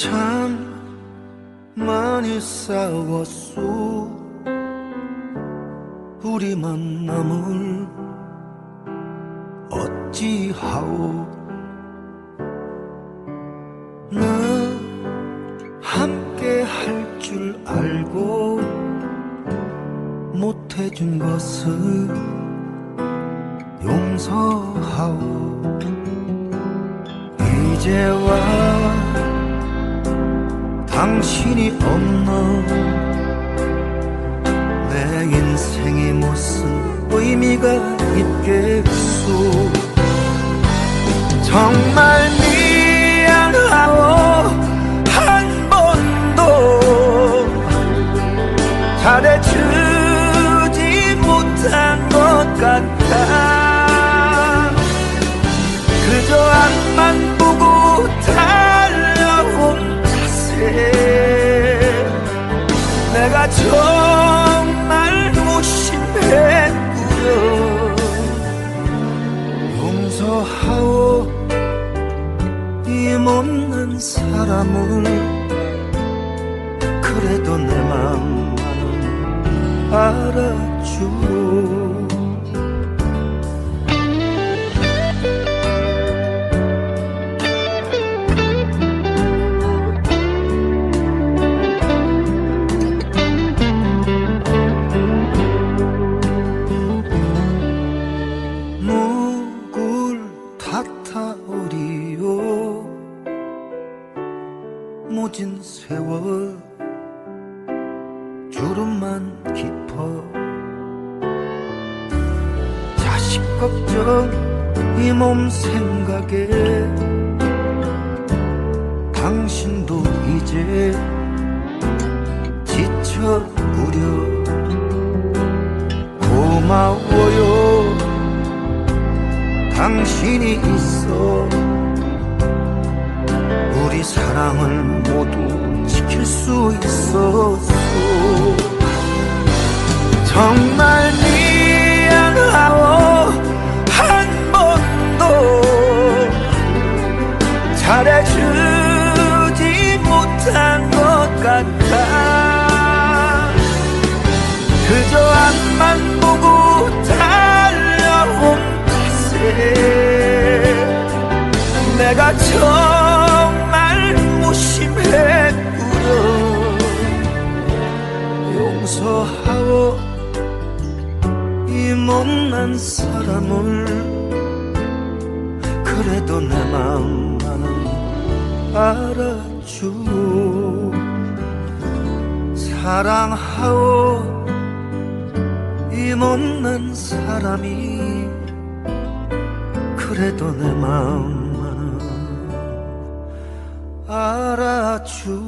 참 많이 싸웠소. 우리 만 남을 어찌하오? 나 함께 할 줄 알고 못해준 것을 용서하오. 이제와 당신이 없는 내 인생이 무슨 의미가 있겠소? 정말 미안하오 한 번도. 잘해주지 못한 것 이 못난 사람을 그래도 내 알아주오 누굴 탓하오 리요 모진 세월. 주름만 깊어. 자식 걱정 이 몸 생각에. 당신도 이제 지쳐 우려. 고마워요. 당신이 있어 사랑을 모두 지킬 수 있었어 못난 사람을 그래도 내 마음만은 알아주오 사랑하오 이 못난 사람이 그래도 내 마음만은 알아주오